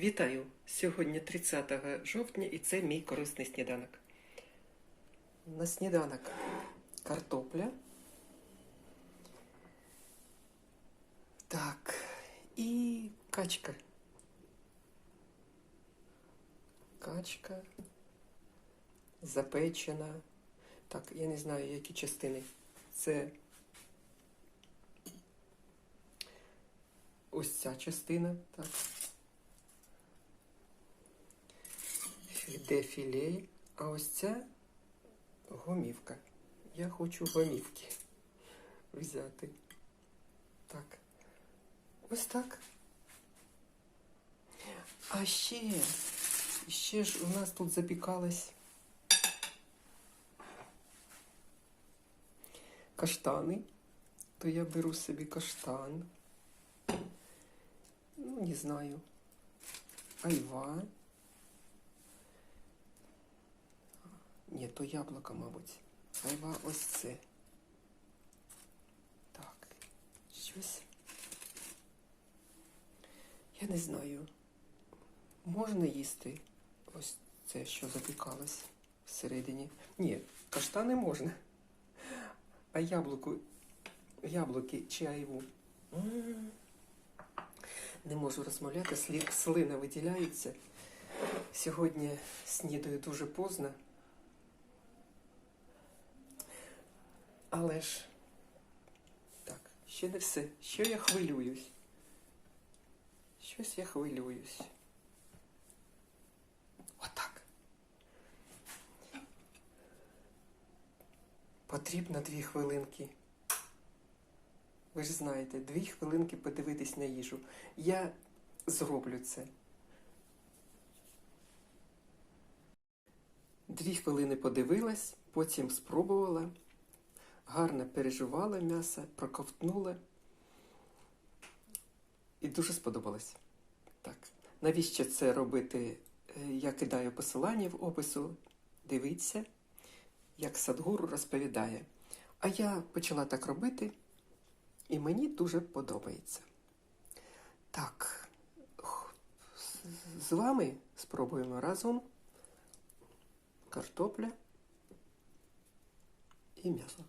Вітаю! Сьогодні 30 жовтня і це мій корисний сніданок. На сніданок картопля. Так, і качка. Качка. Запечена. Так, я не знаю, які частини. Це ось ця частина. Так. Де філей, а ось ця гомівка. Я хочу гомівки взяти. Так. Ось так. А ще, ще ж у нас тут запікались каштани. То я беру собі каштан. Ну, не знаю. Айва. То яблуко, мабуть. Айва ось це. Так. Щось. Я не знаю. Можна їсти ось це, що запікалось всередині. Ні, каштани можна. А яблуку, яблуки чи айву. Не можу розмовляти, слина виділяється. Сьогодні снідаю дуже поздно. Але ж так, ще не все. Що я хвилююсь? Щось я хвилююсь. Отак. Потрібно дві хвилинки. Ви ж знаєте, дві хвилинки подивитись на їжу. Я зроблю це. Дві хвилини подивилась, потім спробувала гарно переживала м'ясо, проковтнула. І дуже сподобалось. Так. Навіщо це робити? Е, Я кидаю посилання в опису. Дивіться, як Садгуру розповідає. А я почала так робити, і мені дуже подобається. Так, з вами спробуємо разом картопля і м'ясо.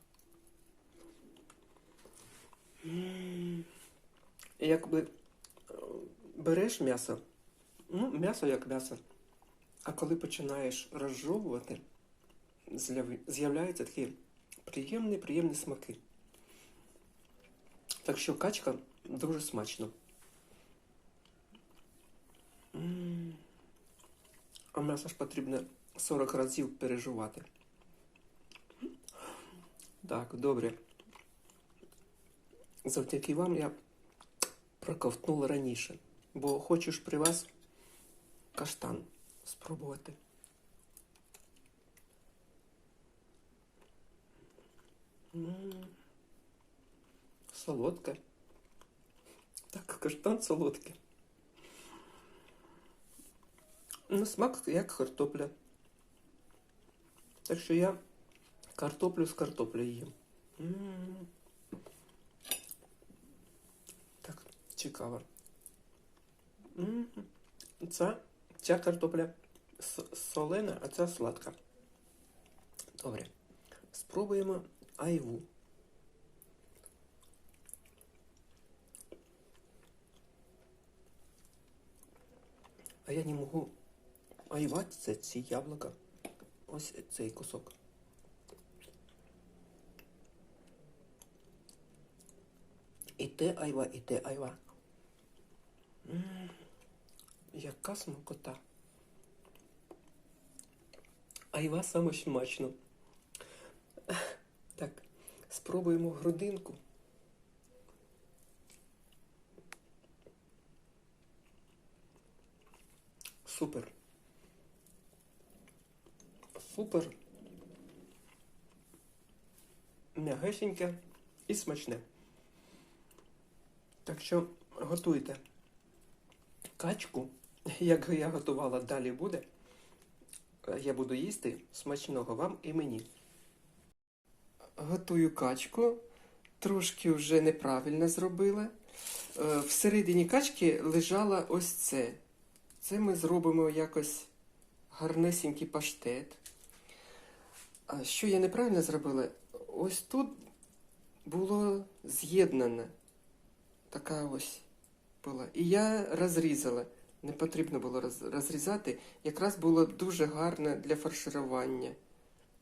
Якби е, береш м'ясо, ну, м'ясо як м'ясо. А коли починаєш розжовувати, з'являються такі приємні, приємні смаки. Так що качка дуже смачно. А м'ясо ж потрібно 40 разів переживати. Так, добре. Завдяки вам я проковтнула раніше, бо хочу ж при вас каштан спробувати. Солодке. Так, каштан солодкий. На смак як картопля. Так що я картоплю з картоплею їм. Цікаво. М, Ця, картопля солена, а ця сладка. Добре. Спробуємо айву. А я не можу айва це ці яблука. Ось цей кусок. І те айва, і те айва. М, Яка смакота. Айва саме смачно. Так, спробуємо грудинку. Супер. Супер. М'ягесеньке і смачне. Так що готуйте качку, як я готувала, далі буде. Е, Я буду їсти смачного вам і мені. Готую качку, трошки вже неправильно зробила. Е, Всередині качки лежала ось це. Це ми зробимо якось гарнесенький паштет. А що я неправильно зробила? Ось тут було з'єднане. Така ось була. І я розрізала. Не потрібно було розрізати. Якраз було дуже гарно для фарширування.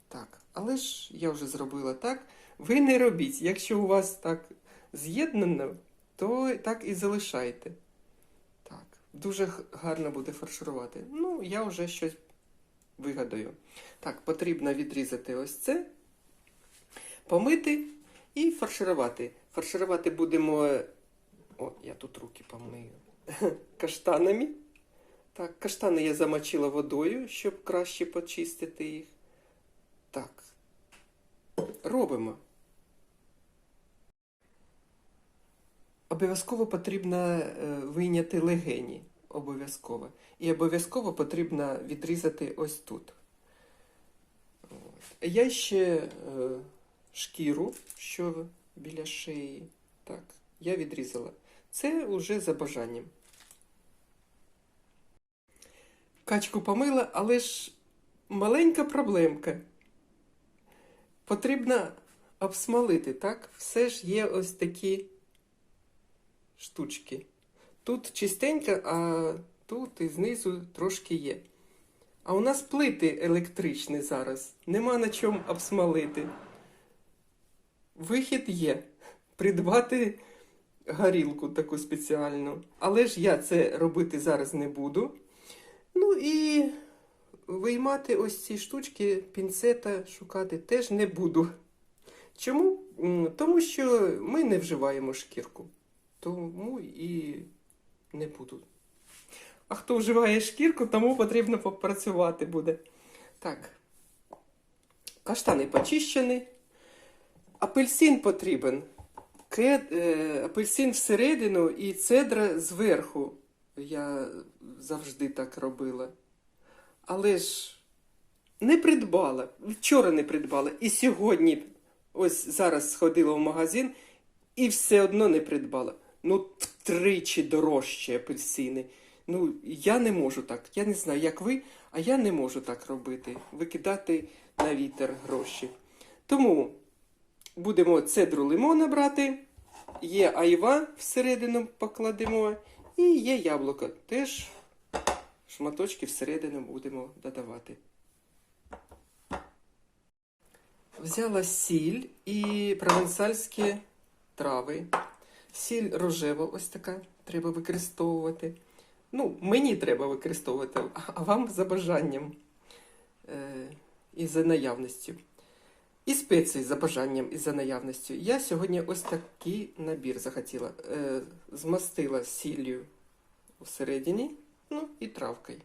Так, але ж я вже зробила так. Ви не робіть. Якщо у вас так з'єднано, то так і залишайте. Так, дуже гарно буде фарширувати. Ну, я вже щось вигадаю. Так, потрібно відрізати ось це, помити і фарширувати. Фарширувати будемо. О, я тут руки помию. Каштанами. Так, каштани я замочила водою, щоб краще почистити їх. Так. Робимо. Обов'язково потрібно е, вийняти легені. Обов'язково. І обов'язково потрібно відрізати ось тут. Я ще е, шкіру, що біля шиї. Так, я відрізала. Це вже за бажанням. Качку помила, але ж маленька проблемка. Потрібно обсмалити, так? Все ж є ось такі штучки. Тут чистенько, а тут і знизу трошки є. А у нас плити електричні зараз. Нема на чому обсмалити. Вихід є. Придбати горілку таку спеціальну. Але ж я це робити зараз не буду. Ну і виймати ось ці штучки, пінцета шукати теж не буду. Чому? Тому що ми не вживаємо шкірку. Тому і не буду. А хто вживає шкірку, тому потрібно попрацювати буде. Так. Каштани почищені. Апельсин потрібен. Е, апельсин всередину і цедра зверху. Я завжди так робила. Але ж не придбала. Вчора не придбала. І сьогодні, ось зараз сходила в магазин і все одно не придбала. Ну, втричі дорожче апельсини. Ну, я не можу так. Я не знаю, як ви, а я не можу так робити. Викидати на вітер гроші. Тому будемо цедру лимона брати. Є айва всередину покладемо. І є яблуко. Теж шматочки всередину будемо додавати. Взяла сіль і провансальські трави. Сіль рожева, ось така, треба використовувати. Ну, мені треба використовувати, а вам за бажанням е, і за наявністю. І спеції за бажанням і за наявністю. Я сьогодні ось такий набір захотіла. Е, змастила сіллю всередині, ну і травкою.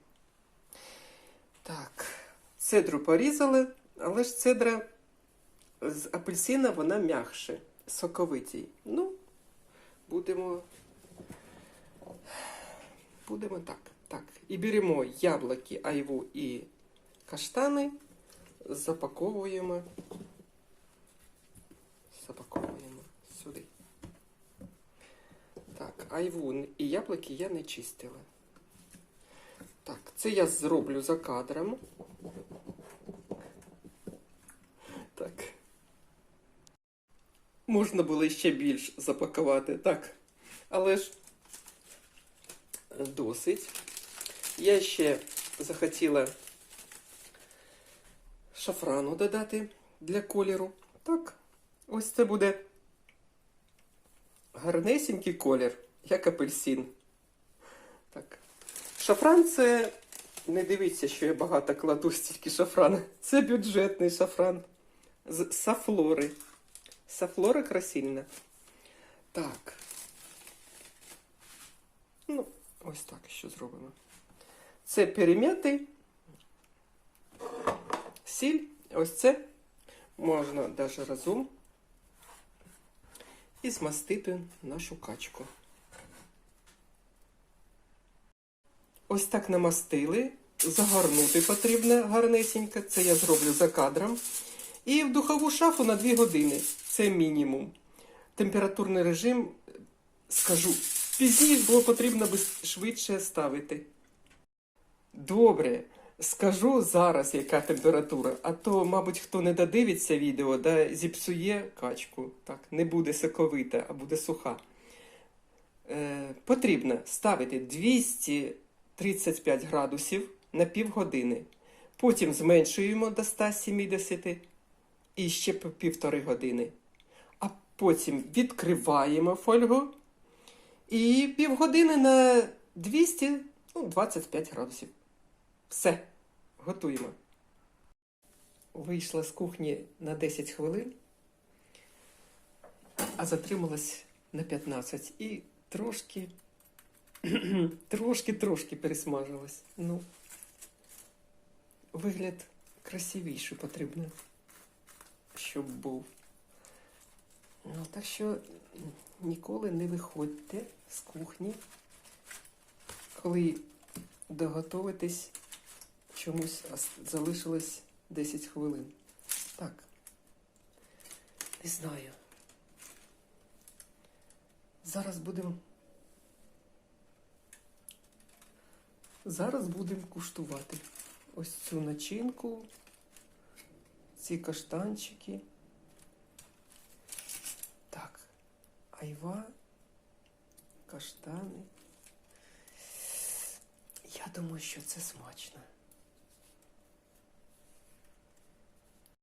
Так, цедру порізали, але ж цедра з апельсина вона м'якше, соковитій. Ну, будемо. Будемо так. Так. І беремо яблуки, айву і каштани, запаковуємо. Запаковуємо сюди. Так, айву і яблуки я не чистила. Так, це я зроблю за кадром. Так. Можна було ще більш запакувати, так. Але ж досить. Я ще захотіла шафрану додати для кольору. Так, ось це буде гарнесенький колір, як апельсин. Так. Шафран це. Не дивіться, що я багато кладу стільки шафрану. Це бюджетний шафран з сафлори. Сафлора красильна. Так. Ну, ось так що зробимо. Це перем'яти. Сіль. Ось це можна навіть разом. І змастити нашу качку. Ось так намастили. Загорнути потрібно гарнесенько. Це я зроблю за кадром. І в духову шафу на 2 години. Це мінімум. Температурний режим, скажу, пізніше було потрібно швидше ставити. Добре. Скажу зараз, яка температура, а то, мабуть, хто не додивиться відео, да зіпсує качку. Так, не буде соковита, а буде суха. Е, потрібно ставити 235 градусів на півгодини. Потім зменшуємо до 170 і ще по півтори години. А потім відкриваємо фольгу і півгодини на 225 градусів. Все, готуємо. Вийшла з кухні на 10 хвилин, а затрималась на 15 і трошки, трошки-трошки пересмажилась. Ну, вигляд красивіший потрібно, щоб був. Ну, так що ніколи не виходьте з кухні, коли доготовитесь чомусь залишилось 10 хвилин. Так. Не знаю. Зараз будемо. Зараз будемо куштувати ось цю начинку, ці каштанчики. Так, айва, каштани. Я думаю, що це смачно.